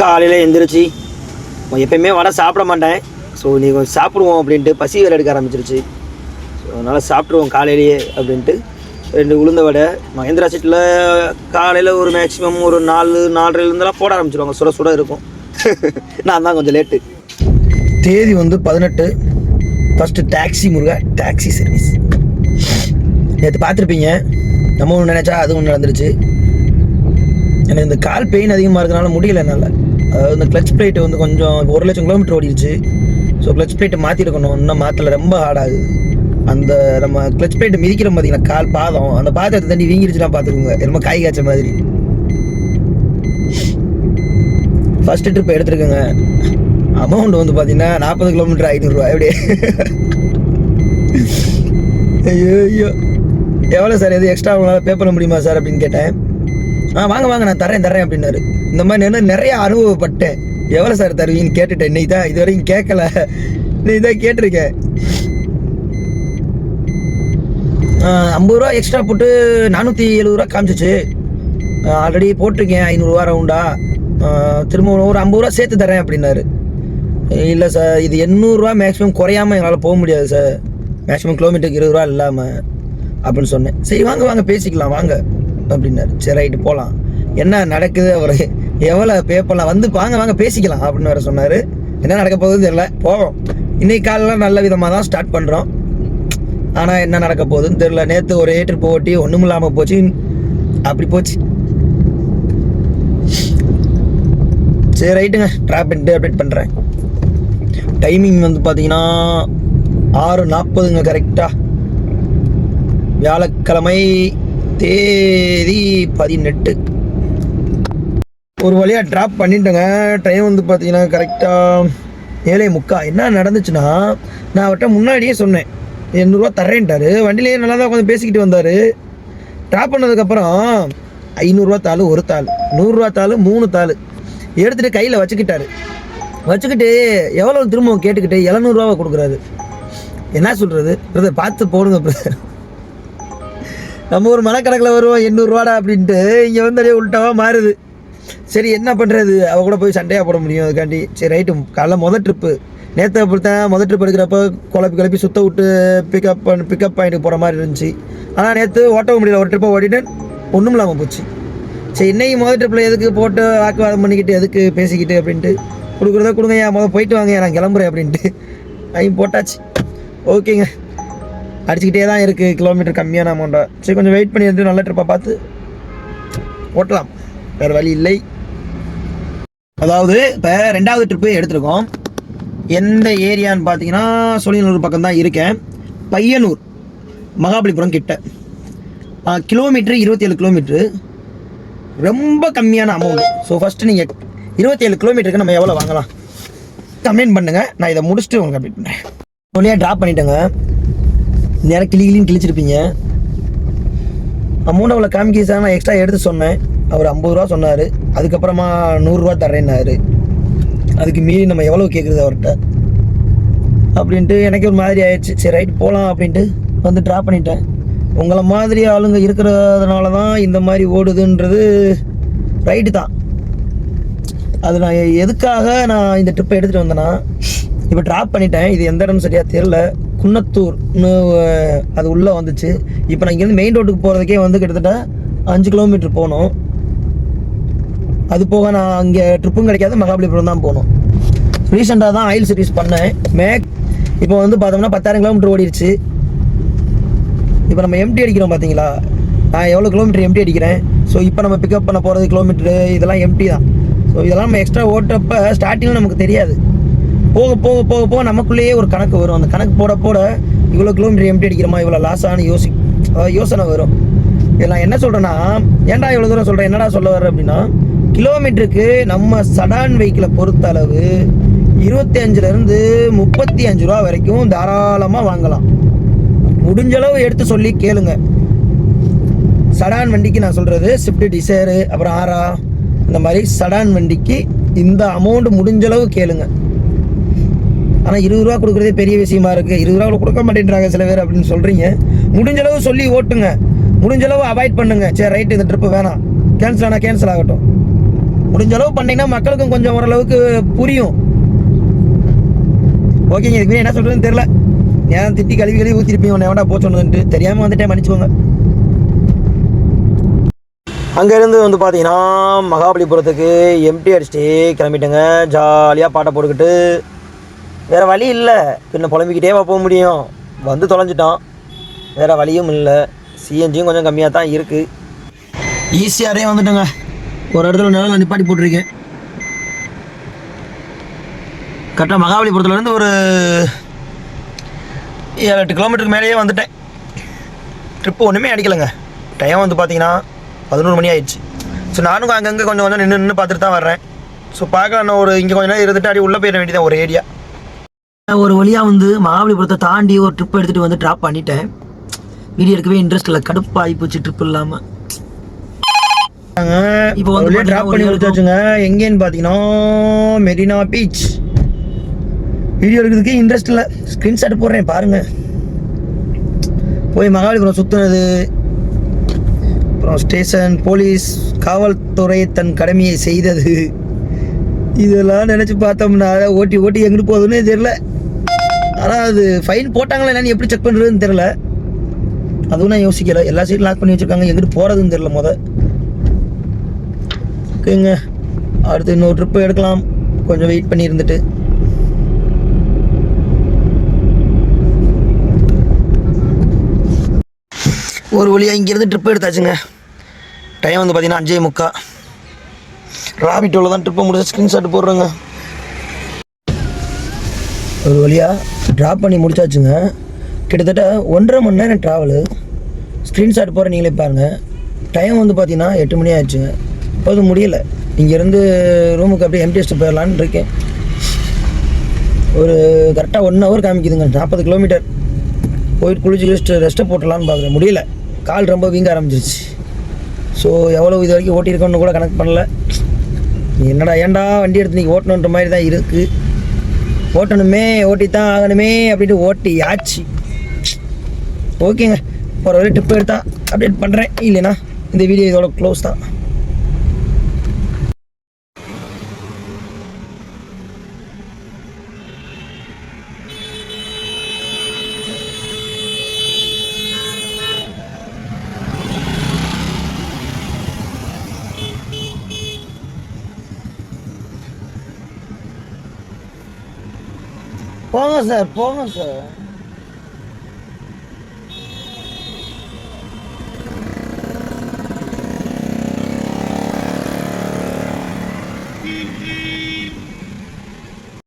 காலையில் எந்திரிச்சு எப்பயுமே வடை சாப்பிட மாட்டேன். ஸோ நீ கொஞ்சம் சாப்பிடுவோம் அப்படின்ட்டு பசி வேலை எடுக்க ஆரம்பிச்சிருச்சு. ஸோ அதனால் சாப்பிட்ருவோம் காலையிலேயே அப்படின்ட்டு. ரெண்டு உளுந்த வடை மகேந்திரா சீட்டில் காலையில் ஒரு மேக்ஸிமம் ஒரு நாலு நாலரைலேருந்துலாம் போட ஆரம்பிச்சிருவாங்க. சுட சுட இருக்கும். நான் தான் கொஞ்சம் லேட்டு தேதி வந்து பதினெட்டு. First taxi Muruga taxi service நேற்று பார்த்துருப்பீங்க. நம்ம ஒன்று நினச்சா அதுவும் நடந்துருச்சு. எனக்கு இந்த கால் பெயின் அதிகமாக இருக்கிறனால முடியல என்னால். அதாவது இந்த கிளச் பிளேட்டு வந்து கொஞ்சம் ஒரு லட்சம் கிலோமீட்டர் ஓடிடுச்சு ஸோ கிளச் பிளேட்டு மாற்றிருக்கணும் இன்னும் மாற்றல ரொம்ப ஹார்டாகுது அந்த நம்ம கிளச் பிளேட்டு மிதிக்கிறோம் பார்த்தீங்கன்னா கால் பாதம். அந்த பாதத்தை தண்ணி வீங்கிடுச்சுலாம் பார்த்துக்கோங்க ரொம்ப காய் காய்ச்ச மாதிரி. First trip எடுத்துருக்கேங்க. அமௌண்ட் வந்து பார்த்தீங்கன்னா நாற்பது கிலோமீட்டர் ஐநூறுரூவா எப்படி ஐயோ ஐயோ எவ்வளோ சார் எது எக்ஸ்ட்ரா உங்களால் பே பண்ண முடியுமா சார் அப்படின்னு கேட்டேன். ஆ வாங்க வாங்க. நான் தரேன் தரேன் அப்படின்னாரு. இந்த மாதிரி நான் நிறைய அனுபவப்பட்டேன். எவ்வளோ சார் தருவீங்கன்னு கேட்டுட்டேன். இன்னைக்கு தான் இது வரைக்கும் கேட்கல. நீ தான் கேட்டிருக்கேன் ஐம்பது ரூபா எக்ஸ்ட்ரா போட்டு நானூற்றி எழுபது ரூபா காமிச்சிச்சு. ஆல்ரெடி போட்டிருக்கேன். ஐநூறுரூவா ரவுண்டா திரும்ப ஒரு ஐம்பது ரூபா சேர்த்து தரேன் அப்படின்னாரு. இல்லை சார் இது எண்ணூறுரூவா மேக்ஸிமம் குறையாம எங்களால் போக முடியாது சார். மேக்ஸிமம் கிலோமீட்டருக்கு இருபது ரூபா இல்லாமல் அப்படின்னு சொன்னேன். சரி வாங்க வாங்க பேசிக்கலாம். வாங்க அப்படின்னாரு. சரி ரைட்டு போகலாம் என்ன நடக்குது அவர்? எவ்வளோ பே பண்ணலாம் வந்து வாங்க வாங்க பேசிக்கலாம் அப்படின்னு வேறு சொன்னார். என்ன நடக்க போகுதுன்னு தெரில போவோம். இன்னைக்கு காலெலாம் நல்ல விதமாக தான் ஸ்டார்ட் பண்ணுறோம் ஆனால் என்ன நடக்க போகுதுன்னு தெரில நேற்று ஒரு ஏற்று போட்டி ஒன்றும் இல்லாமல் போச்சு. அப்படி போச்சு. சரி ரைட்டுங்க ட்ராப் பண்ணிட்டு அப்டேட் பண்ணுறேன் டைமிங் வந்து பார்த்தீங்கன்னா ஆறு நாற்பதுங்க கரெக்டாக வியாழக்கிழமை தேதி பதினெட்டு. ஒரு வழியாக ட்ராப் பண்ணிட்டேங்க. டைம் வந்து பார்த்தீங்கன்னா கரெக்டாக ஏழை முக்கா. என்ன நடந்துச்சுன்னா நான் அவர்கிட்ட முன்னாடியே சொன்னேன். எண்ணூறுரூவா தரேன்ட்டார் வண்டிலேயே நல்லா தான் உட்காந்து பேசிக்கிட்டு வந்தார். ட்ராப் பண்ணதுக்கப்புறம் ஐநூறுரூவா தாள் ஒரு தாள். நூறுரூவா தாள் மூணு தாள். எடுத்துகிட்டு கையில் வச்சுக்கிட்டாரு. வச்சுக்கிட்டு எவ்வளோ திரும்ப கேட்டுக்கிட்டு எழுநூறுவாவை கொடுக்குறாரு. என்ன சொல்கிறது பிரதர் பார்த்து போடுங்க பிரதர் நம்ம ஒரு மனக்கணக்கில் வருவோம். எண்ணூறுரூவாடா அப்படின்ட்டு இங்கே வந்து அப்படியே உள்டாவாக மாறுது. சரி என்ன பண்ணுறது அவள் கூட போய் சண்டையாக போட முடியும். அதுக்காண்டி சரி ரைட்டு காலைல மொதல் ட்ரிப்பு நேற்று அப்படித்தான் மொதல் ட்ரிப் எடுக்கிறப்ப குழப்பி குழப்பி சுத்த விட்டு பிக்கப் பண்ண பிக்கப் பாயிண்ட்டுக்கு போகிற மாதிரி இருந்துச்சு. ஆனால் நேற்று ஓட்டவும் முடியல. ஒரு ட்ரிப்பை ஓட்டிட்டு ஒன்றும் இல்லாமல் போச்சு. சரி இன்னைக்கு முதல் ட்ரிப்பில் எதுக்கு போட்டு வாக்குவாதம் பண்ணிக்கிட்டு எதுக்கு பேசிக்கிட்டு அப்படின்ட்டு கொடுக்குறத கொடுங்க ஏன் முதல் போயிட்டு வாங்க நான் கிளம்புறேன் அப்படின்ட்டு. ஐயும் போட்டாச்சு. ஓகேங்க அடிச்சுக்கிட்டே தான் இருக்குது கிலோமீட்டர் கம்மியான அமௌண்ட்டாக சரி கொஞ்சம் வெயிட் பண்ணி வந்து நல்ல ட்ரிப்பாக பார்த்து ஓட்டலாம். வேறு வழி இல்லை. அதாவது இப்போ ரெண்டாவது ட்ரிப்பு எடுத்திருக்கோம். எந்த ஏரியான்னு பார்த்தீங்கன்னா சோழியனூர் பக்கம் தான் இருக்கேன். பையனூர் மகாபலிபுரம் கிட்ட. கிலோமீட்ரு இருபத்தி ஏழு கிலோமீட்ரு ரொம்ப கம்மியான அமௌண்ட் ஸோ ஃபஸ்ட்டு நீங்கள் இருபத்தேழு கிலோமீட்டருக்கு நம்ம எவ்வளோ வாங்கலாம்? கம்ப்ளைண்ட் பண்ணுங்கள் நான் இதை முடிச்சுட்டு உங்களுக்கு கம்ப்ளீட் பண்ணுறேன் வழியாக ட்ராப் பண்ணிட்டேங்க. நேரம் கிளி கிளின்னு கிழிச்சிருப்பீங்க. அமௌண்ட் அவ்வளோ காமிக்க சார் நான் எக்ஸ்ட்ரா எடுத்து சொன்னேன். அவர் ஐம்பது ரூபா சொன்னார். அதுக்கப்புறமா நூறுரூவா தரேன்னாரு அதுக்கு மீறி நம்ம எவ்வளோ கேட்குறது அவர்கிட்ட அப்படின்ட்டு எனக்கு ஒரு மாதிரி ஆயிடுச்சு. சரி ரைட் போகலாம் அப்படின்ட்டு வந்து ட்ராப் பண்ணிட்டேன். உங்களை மாதிரி ஆளுங்க இருக்கிறதுனால தான் இந்த மாதிரி ஓடுதுன்றது ரைட்டு தான். அது நான் எதுக்காக நான் இந்த ட்ரிப்பை எடுத்துகிட்டு வந்தேன்னா இப்போ ட்ராப் பண்ணிட்டேன். இது எந்த இடம்னு சரியாக தெரில குன்னத்தூர்னு அது உள்ளே வந்துச்சு. இப்போ நான் இங்கேருந்து மெயின் ரோட்டுக்கு போகிறதுக்கே வந்து கிட்டத்தட்ட அஞ்சு கிலோமீட்டர் போகணும் அது போக நான் அங்கே ட்ரிப்பும் கிடைக்காது மகாபலிபுரம் தான் போகணும். ரீசெண்டாக தான் ஆயில் சர்வீஸ் பண்ணேன். மேக் இப்போ வந்து பார்த்தோம்னா பத்தாயிரம் கிலோமீட்டர் ஓடிடுச்சு இப்போ நம்ம எம்டி அடிக்கிறோம் பார்த்தீங்களா? நான் எவ்வளோ கிலோமீட்டர் எம்டி அடிக்கிறேன்? ஸோ இப்போ நம்ம பிக்கப் பண்ண போகிறது கிலோமீட்டரு இதெல்லாம் எம்டி தான். ஸோ இதெல்லாம் நம்ம எக்ஸ்ட்ரா ஓட்டுறப்ப ஸ்டார்டிங்கில் நமக்கு தெரியாது. போக போக போக போக நமக்குள்ளேயே ஒரு கணக்கு வரும். அந்த கணக்கு போட போட இவ்வளோ கிலோமீட்டர் எம்டி அடிக்கிறோமா? இவ்வளோ லாஸ் ஆனு யோசி யோசனை வரும். இதில் நான் என்ன சொல்கிறேன்னா ஏன்டா இவ்வளோ தூரம் சொல்கிறேன் என்னடா சொல்ல வர்றேன் அப்படின்னா கிலோமீட்டருக்கு நம்ம சடான் வெஹிக்கிளை பொறுத்த அளவு இருபத்தி அஞ்சுலேருந்து முப்பத்தி அஞ்சு ரூபா வரைக்கும் தாராளமாக வாங்கலாம். முடிஞ்ச அளவு எடுத்து சொல்லி கேளுங்க. சடான் வண்டிக்கு நான் சொல்கிறது ஸ்விஃப்ட் டிசைரு அப்புறம் ஆரா இந்த மாதிரி சடான் வண்டிக்கு இந்த அமௌண்ட் முடிஞ்ச அளவு கேளுங்க. ஆனால் இருபது ரூபா கொடுக்குறதே பெரிய விஷயமா இருக்குது இருபது ரூபா கொடுக்க மாட்டேன்றாங்க சில பேர் அப்படின்னு சொல்கிறீங்க முடிஞ்ச அளவு சொல்லி ஓட்டுங்க. முடிஞ்ச அளவு அவாய்ட் பண்ணுங்க. சரி ரைட்டு இந்த ட்ரிப்பு வேணாம். கேன்சல் ஆனால் கேன்சல் ஆகட்டும். முடிஞ்ச அளவு பண்ணீங்கன்னா மக்களுக்கும் கொஞ்சம் ஓரளவுக்கு புரியும். ஓகேங்க இதுக்கு என்ன சொல்கிறதுன்னு தெரில ஏன் திட்டி கழுவி கழுவி ஊற்றிருப்பீங்க உன்னை எவனா போக சொன்னதுன்ட்டு. தெரியாமல் வந்துட்டேன் மன்னிச்சுக்கோங்க. அங்கேருந்து வந்து பார்த்தீங்கன்னா மகாபலிபுரத்துக்கு எம்டி அடிச்சுட்டு கிளம்பிட்டேங்க. ஜாலியாக பாட்டை போட்டுக்கிட்டு. வேறு வழி இல்லை. பின்ன புலம்பிக்கிட்டே போக முடியும். வந்து தொலைஞ்சிட்டான். வேறு வழியும் இல்லை. சிஎன்ஜியும் கொஞ்சம் கம்மியாக தான் இருக்குது ஈஸியாகவே வந்துட்டோங்க. ஒரு இடத்துல நிலம் நிப்பாட்டி போட்டிருக்கேன். கரெக்டாக மகாபலிபுரத்துலேருந்து ஒரு ஏழு எட்டு கிலோமீட்டருக்கு மேலேயே வந்துட்டேன். ட்ரிப்பு ஒன்றுமே அடிக்கலைங்க. டைம் வந்து பார்த்தீங்கன்னா பதினோரு மணி ஆயிடுச்சு. ஸோ நானும் அங்கங்கே கொஞ்சம் கொஞ்சம் நின்று நின்று பார்த்துட்டு தான் வர்றேன். ஸோ பார்க்க நான் ஒரு இங்கே கொஞ்சம் நேரம் இருந்துட்டு அடி உள்ளே போயிட வேண்டியதான் ஒரு ஏரியா ஒரு வழியாக வந்து மகாபலிபுரத்தை தாண்டி ஒரு ட்ரிப் எடுத்துகிட்டு வந்து ட்ராப் பண்ணிட்டேன். வீடியோ எடுக்கவே இன்ட்ரெஸ்ட் இல்லை. கடுப்பாகி போச்சு ட்ரிப் இல்லாமல் இப்போ இப்போ வந்து ட்ராப் பண்ணி முடிச்சாச்சுங்க எங்கேன்னு பார்த்தீங்கன்னா மெரினா பீச். வீடியோ எடுக்கிறதுக்கு இன்ட்ரெஸ்ட் இல்லை. ஸ்க்ரீன்ஷாட் போடுறேன் பாருங்க. போய் மகாபலிபுரம் சுற்றுனது அப்புறம் ஸ்டேஷன் போலீஸ் காவல்துறை தன் கடமையை செய்தது. இதெல்லாம் நினச்சி பார்த்தோம்னா ஓட்டி ஓட்டி எங்கிட்டு போகுதுன்னே தெரில ஆனால் அது ஃபைன் போட்டாங்களா என்னன்னு எப்படி செக் பண்ணுறதுன்னு தெரில அதுவும் நான் யோசிக்கல. எல்லா சைடும் லாக் பண்ணி வச்சுருக்காங்க. எங்கிட்டு போகிறதுன்னு தெரில முத. ஓகேங்க அடுத்து இன்னொரு ட்ரிப்பு எடுக்கலாம். கொஞ்சம் வெயிட் பண்ணி இருந்துட்டு. ஒரு வழியாக இங்கேருந்து ட்ரிப்பு எடுத்தாச்சுங்க. டைம் வந்து பார்த்தீங்கன்னா அஞ்சே முக்கா. ராபிட்டோவில் தான் ட்ரிப்பை முடிச்சு ஸ்க்ரீன்ஷாட் போடுறோங்க. ஒரு வழியாக ட்ராப் பண்ணி முடிச்சாச்சுங்க. கிட்டத்தட்ட ஒன்றரை மணி நேரம் ட்ராவலு ஸ்க்ரீன்ஷாட் போகிற நீங்களே பாருங்கள் டைம் வந்து பார்த்தீங்கன்னா எட்டு மணி ஆயிடுச்சுங்க. இப்போது முடியலை. இங்கேருந்து ரூமுக்கு அப்படியே எம்டிஎஸ்ட்டு போயிடலான்னு இருக்கேன். ஒரு கரெக்டாக ஒன் ஹவர் காமிக்குதுங்க. நாற்பது கிலோமீட்டர் போயிட்டு குளிச்சு குளிச்சுட்டு ரெஸ்ட்டை போட்டலான்னு பார்க்குறேன் முடியல. கால் ரொம்ப வீங்க ஆரம்பிச்சிருச்சு. ஸோ எவ்வளோ இது வரைக்கும் ஓட்டியிருக்கோன்னு கூட கணக்கு பண்ணல. என்னடா ஏன்டா வண்டி எடுத்து நீங்கள் ஓட்டணுன்ற மாதிரி தான் இருக்குது ஓட்டணுமே ஓட்டி தான் ஆகணுமே அப்படின்ட்டு ஓட்டி ஆச்சு ஓகேங்க. ஒரு வரை டிப் எடுத்தால் அப்டேட் பண்ணுறேன் இல்லைனா இந்த வீடியோ இதோட க்ளோஸ் தான். போங்க சார் போங்க சார்